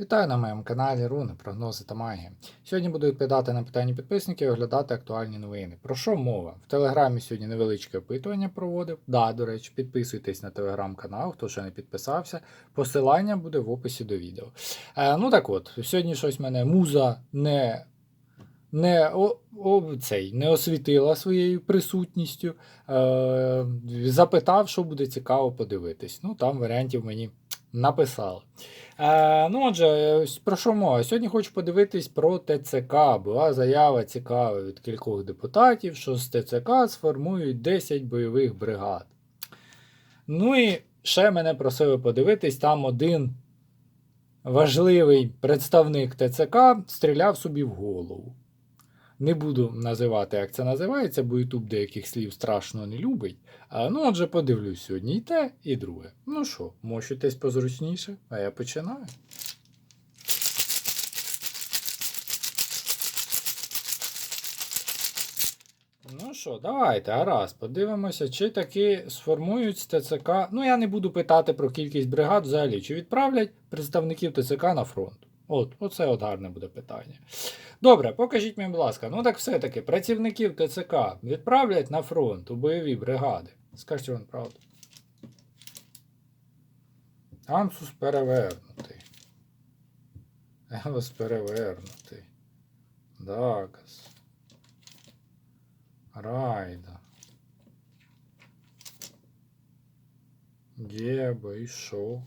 Вітаю на моєму каналі Руни, прогнози та магія. Сьогодні буду відповідати на питання підписників і оглядати актуальні новини. Про що мова? В телеграмі сьогодні невеличке опитування проводив. Да, до речі, підписуйтесь на телеграм-канал, хто ще не підписався. Посилання буде в описі до відео. Е, ну так от, сьогодні щось мене муза не. Не о, о, цей, не освітила своєю присутністю, е, запитав, що буде цікаво подивитись. Ну, там варіантів мені написали. Е, ну, отже, про що мова? Сьогодні хочу подивитись про ТЦК. Була заява цікава від кількох депутатів, що з ТЦК сформують 10 бойових бригад. Ну і ще мене просили подивитись, там один важливий представник ТЦК стріляв собі в голову. Не буду називати, як це називається, бо Ютуб деяких слів страшно не любить. А, ну, отже, подивлюсь сьогодні і те, і друге. Ну що, мощуйтесь позручніше, а я починаю. Ну що, давайте, гаразд, подивимося, чи таки сформують ТЦК. Ну, я не буду питати про кількість бригад взагалі, чи відправлять представників ТЦК на фронт. От, оце от гарне буде питання. Добре, покажіть мені, будь ласка, ну так все-таки працівників ТЦК відправлять на фронт у бойові бригади. Скажіть вам правду. Ансус перевернутий. Елос перевернутий. Дагас. Райда. Геба і шо?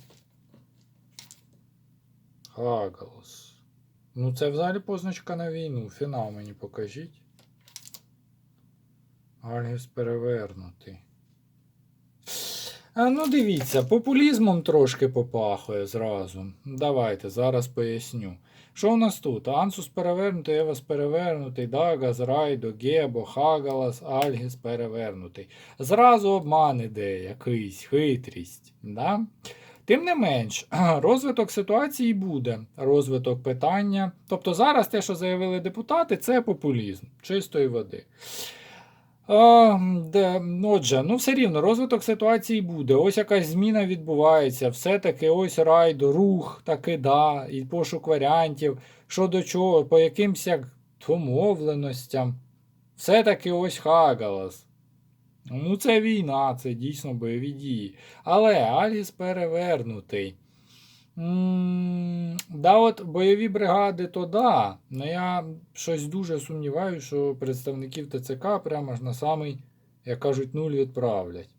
Хагалос. Ну, це взагалі позначка на війну. Фінал мені покажіть. Альгіс перевернутий. А, ну, дивіться, популізмом трошки попахує зразу. Давайте, зараз поясню. Що у нас тут? Ансус перевернутий, Евас перевернутий, Дагас, Райдо, Гебо, Хагалас, Альгіс перевернутий. Зразу обман іде, якийсь хитрість. Да? Тим не менш, розвиток ситуації буде, розвиток питання. Тобто зараз те, що заявили депутати, це популізм чистої води. Отже, ну все рівно, розвиток ситуації буде. Ось якась зміна відбувається. Все-таки ось райдо, рух, таки да, і пошук варіантів, що до чого, по якимсь як домовленостям. Все-таки ось Хагалас. Ну, це війна, це дійсно бойові дії. Але Аліс перевернутий. М, Да, от бойові бригади, то да. Ну я щось дуже сумніваюся, що представників ТЦК прямо ж на самий, як кажуть, нуль відправлять.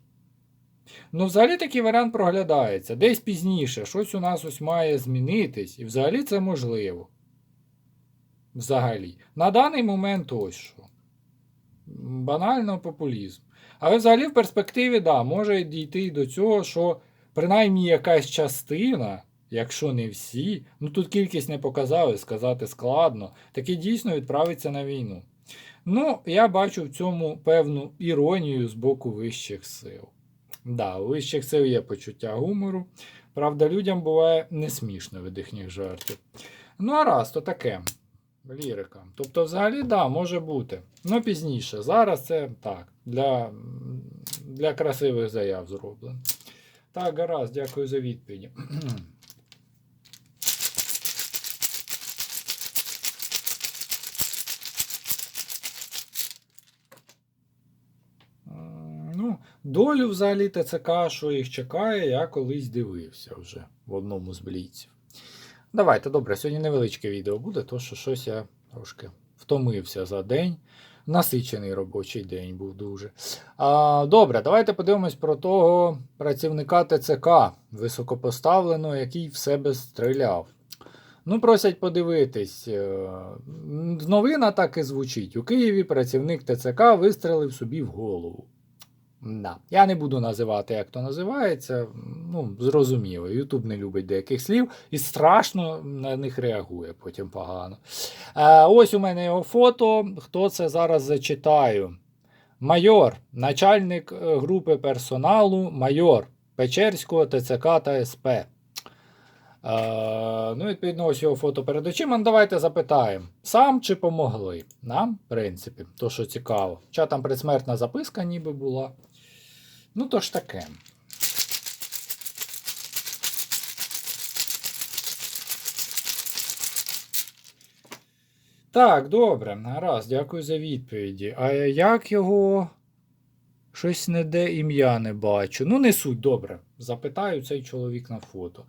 Ну, взагалі такий варіант проглядається. Десь пізніше, щось у нас ось має змінитись, і взагалі це можливо. Взагалі. На даний момент ось що. Банально популізм. Але взагалі в перспективі, да, може дійти і до цього, що принаймні якась частина, якщо не всі, ну тут кількість не показали, сказати складно, таки дійсно відправиться на війну. Ну, я бачу в цьому певну іронію з боку вищих сил. Да, у вищих сил є почуття гумору. Правда, людям буває не смішно від їхніх жартів. Ну, а раз, то таке. Лірика. Тобто, взагалі, да, може бути. Ну, пізніше. Зараз це так, для, для красивих заяв зроблено. Так, гаразд, дякую за відповіді. Ну, долю взагалі ТЦК, що їх чекає, я колись дивився вже в одному з бліців. Давайте, добре, сьогодні невеличке відео буде, то що щось я трошки втомився за день. Насичений робочий день був дуже. А, Добре, давайте подивимось про того працівника ТЦК високопоставленого, який в себе стріляв. Ну, просять подивитись. е, Новина так і звучить. У Києві працівник ТЦК вистрелив собі в голову. Да. Я не буду називати, як то називається. Ну, зрозуміло, Ютуб не любить деяких слів і страшно на них реагує потім погано. Е, ось у мене його фото. Хто це зараз зачитаю? Майор, начальник е, групи персоналу, майор Печерського ТЦК та СП. Е, ну, відповідно, ось його фото перед очима. Ну, Давайте запитаємо, сам чи помогли? Нам, в принципі, то що цікаво. Хоча там предсмертна записка ніби була. Ну, то ж таке. Так, добре, гаразд, дякую за відповіді. А як його. Щось не де ім'я не бачу. Ну, не суть, добре. Запитаю цей чоловік на фото.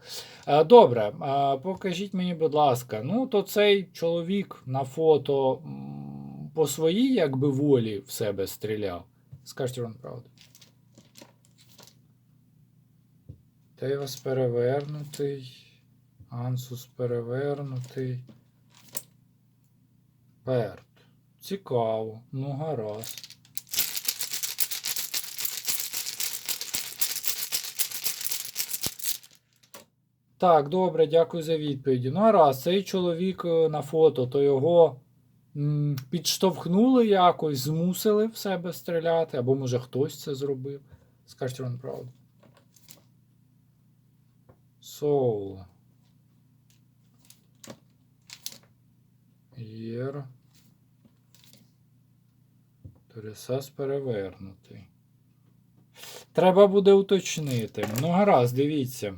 Е, Добре, е, покажіть мені, будь ласка, ну, то цей чоловік на фото по своїй, якби, волі в себе стріляв. Скажіть вам правду. Тейвас перевернутий. Ансус перевернутий. Перт. Цікаво. Ну, гаразд. Так, добре, дякую за відповіді. Ну, гаразд, цей чоловік е, на фото, то його м, підштовхнули якось, змусили в себе стріляти, або може хтось це зробив. Скажіть вам правду. Соул. Єр. Торісас перевернутий. Треба буде уточнити. Ну, гаразд, дивіться.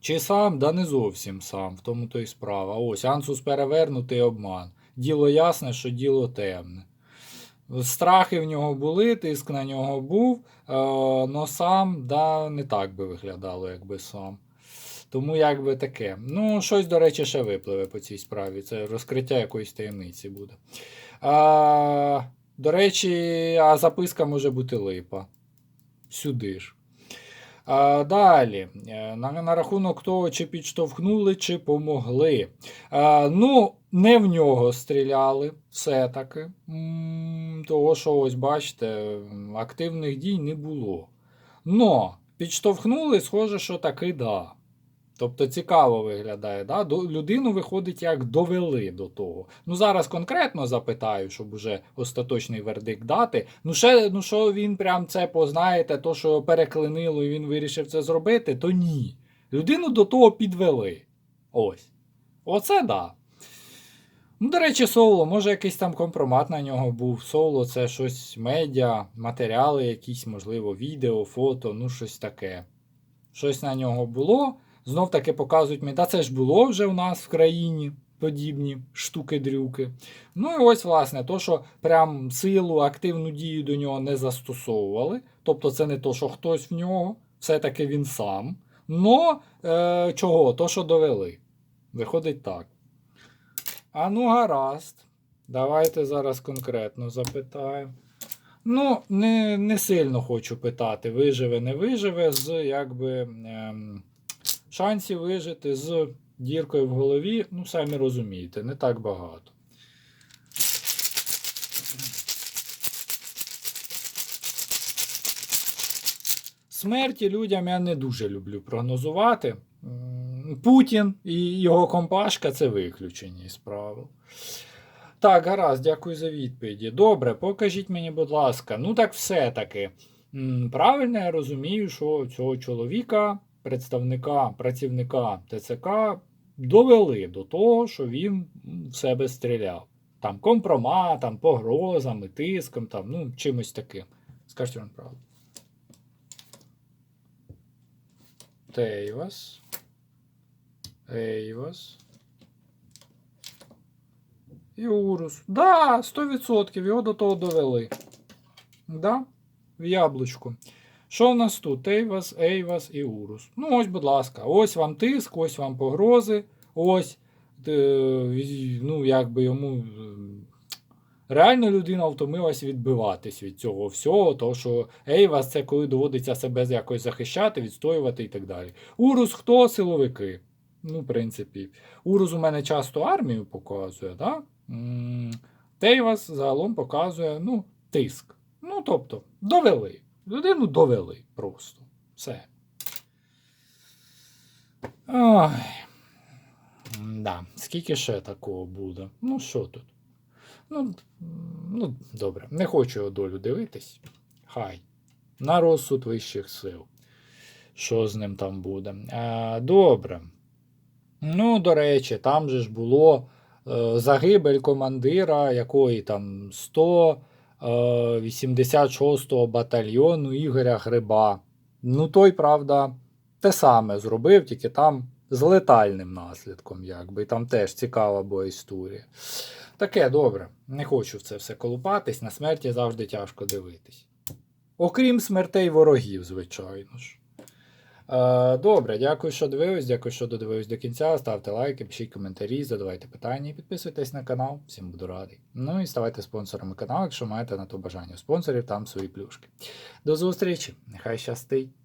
Чи сам, да не зовсім сам, в тому то й справа. Ось, Ансус перевернутий обман. Діло ясне, що діло темне. Страхи в нього були, тиск на нього був, але сам да, не так би виглядало, якби сам. Тому якби таке. Ну, щось, до речі, ще випливе по цій справі. Це розкриття якоїсь таємниці буде. А, до речі, а записка може бути липа. Сюди ж. А, далі, е, на, на рахунок того, чи підштовхнули, чи помогли. А, ну, не в нього стріляли все-таки. Того, що ось бачите, активних дій не було. Но підштовхнули, схоже, що таки да. Тобто цікаво виглядає. Да? Людину виходить, як довели до того. Ну зараз конкретно запитаю, щоб уже остаточний вердикт дати. Ну, ще, ну що він прям це познаєте, то що переклинило і він вирішив це зробити, то ні. Людину до того підвели. Ось. Оце да. Ну, до речі, Соло, може якийсь там компромат на нього був. Соло це щось медіа, матеріали, якісь, можливо, відео, фото, ну щось таке. Щось на нього було. Знов таки показують мені, та це ж було вже у нас в країні подібні штуки-дрюки. Ну і ось, власне, то, що прям силу, активну дію до нього не застосовували. Тобто це не то, що хтось в нього, все-таки він сам. Но е, чого? То, що довели. Виходить так. А ну, гаразд. Давайте зараз конкретно запитаємо. Ну, не, не сильно хочу питати, виживе, не виживе, з якби. Ем, шансів вижити з діркою в голові, ну, самі розумієте, не так багато. Смерті людям я не дуже люблю прогнозувати. Путін і його компашка це виключені з правил. Так, гаразд, дякую за відповіді. Добре, покажіть мені, будь ласка, ну так все-таки. Правильно я розумію, що цього чоловіка представника, працівника ТЦК довели до того, що він в себе стріляв. Там компроматом, погрозами, тиском, там, ну, чимось таким. Скажіть вам правду. Тейвас. Ейвас. Урус. Да, 100% його до того довели. Да, в яблучку. Що в нас тут? Ейвас, Ейвас і Урус. Ну, ось, будь ласка, ось вам тиск, ось вам погрози, ось. е, Ну, якби йому. е, Реально людина втомилась відбиватись від цього всього, тому що Ейвас це коли доводиться себе якось захищати, відстоювати і так далі. Урус хто? Силовики. Ну, в принципі. Урус у мене часто армію показує, да? Тейвас загалом показує ну, тиск. Ну, тобто, довели. Людину довели просто. Все. Ой. Да. Скільки ще такого буде? Ну, що тут? Ну, ну, добре. Не хочу його долю дивитись. Хай. На розсуд вищих сил. Що з ним там буде? А, добре. Ну, до речі, там же ж було е, загибель командира якої там 186-го батальйону Ігоря Гриба. Ну, той, правда, те саме зробив, тільки там з летальним наслідком, якби. Там теж цікава була історія. Таке добре. Не хочу в це все колупатись. На смерті завжди тяжко дивитись. Окрім смертей ворогів, звичайно ж. Е, Добре, дякую, що дивились. Дякую, що додивились до кінця. Ставте лайки, пишіть коментарі, задавайте питання і підписуйтесь на канал. Всім буду радий. Ну і ставайте спонсорами каналу, якщо маєте на то бажання. У спонсорів там свої плюшки. До зустрічі! Нехай щастить!